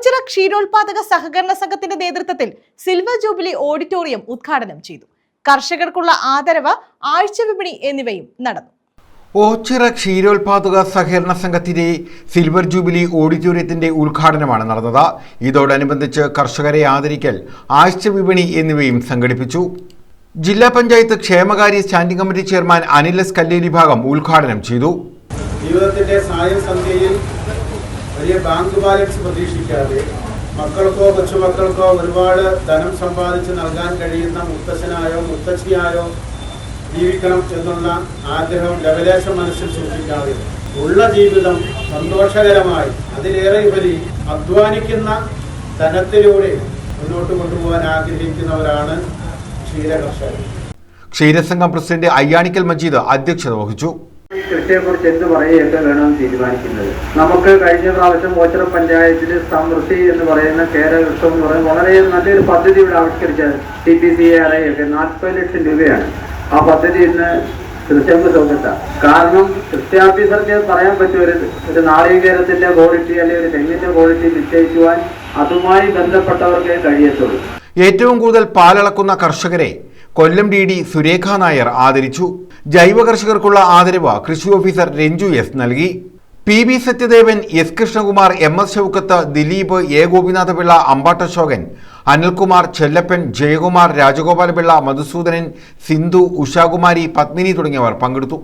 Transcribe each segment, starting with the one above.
ഓച്ചിറ ക്ഷീരോത്പാദക സഹകരണ സംഘത്തിന്റെ നേതൃത്വത്തിൽ സിൽവർ ജൂബിലി ഓഡിറ്റോറിയം ഉദ്ഘാടനം ചെയ്തു. കർഷകർക്കുള്ള ആദരവ് ആഴ്ച വിപണി എന്നിവയും നടന്നു. ഓച്ചിറ ക്ഷീരോത്പാദക സഹകരണ സംഘത്തിന്റെ സിൽവർ ജൂബിലി ഓഡിറ്റോറിയത്തിന്റെ ഉദ്ഘാടനമാണ് നടന്നത്. ഇതോടനുബന്ധിച്ച് കർഷകരെ ആദരിക്കൽ ആഴ്ച വിപണി എന്നിവയും സംഘടിപ്പിച്ചു. ജില്ലാ പഞ്ചായത്ത് ക്ഷേമകാര്യ standing committee chairman Anil S Kalleli ഭാഗം ഉദ്ഘാടനം ചെയ്തു. ജീവിതത്തിന്റെ സായസന്ധ്യയിൽ വലിയ ബാങ്ക് ബാലൻസ് പ്രതീക്ഷിക്കാതെ മക്കൾക്കോ കൊച്ചുമക്കൾക്കോ ഒരുപാട് ധനം സമ്പാദിച്ച് നൽകാൻ കഴിയുന്ന മുത്തച്ഛനായോ മുത്തച്ഛിയായോ ജീവിക്കണം എന്നുള്ള ആഗ്രഹം ലവലേശം മനസ്സിൽ സൂക്ഷിക്കാതെ ഉള്ള ജീവിതം സന്തോഷകരമായി അതിലേറെ ഉപരി അധ്വാനിക്കുന്ന ധനത്തിലൂടെ മുന്നോട്ട് കൊണ്ടുപോകാൻ ആഗ്രഹിക്കുന്നവരാണ് ക്ഷീരകർഷകർ. ക്ഷീരസംഘം പ്രസിഡന്റ് അയ്യാണിക്കൽ മജീദ് അധ്യക്ഷത വഹിച്ചു. കൃഷിയെക്കുറിച്ച് എന്ത് പറയുകയൊക്കെ വേണമെന്ന് തീരുമാനിക്കുന്നത്. നമുക്ക് കഴിഞ്ഞ പ്രാവശ്യം ഓച്ചിറ പഞ്ചായത്തിൽ സമൃദ്ധി എന്ന് പറയുന്ന കേരകൃഷ്ണം എന്ന് പറയുന്ന വളരെ നല്ലൊരു പദ്ധതി ഇവിടെ ആവിഷ്കരിച്ച T P C R I ഒക്കെ നാൽപ്പത് ലക്ഷം രൂപയാണ്. ആ പദ്ധതി ഇന്ന് കൃഷിക്ക് സൗകര്യ കാരണം കൃഷി ഓഫീസർക്ക് പറയാൻ പറ്റും ഒരു ഒരു നാളികേരത്തിന്റെ ക്വാളിറ്റി അല്ലെങ്കിൽ ഒരു തെങ്ങിന്റെ ക്വാളിറ്റി നിശ്ചയിക്കുവാൻ അതുമായി ബന്ധപ്പെട്ടവർക്കേ കഴിയത്തുള്ളൂ. ഏറ്റവും കൂടുതൽ പാലളക്കുന്ന കർഷകരെ കൊല്ലം ഡി ഡി സുരേഖ നായർ ആദരിച്ചു. ജൈവ കർഷകർക്കുള്ള ആദരവ് കൃഷി ഓഫീസർ രഞ്ജു എസ് നൽകി. P B Sathyadevan S Krishnakumar M S Shoukath Dileep A Gopinathapillai Ambat Ashokan Anilkumar Chellappan Jayakumar Rajagopalapillai Madhusoodanan Sindhu Ushakumari Padmini തുടങ്ങിയവർ പങ്കെടുത്തു.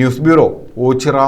News bureau Ochira.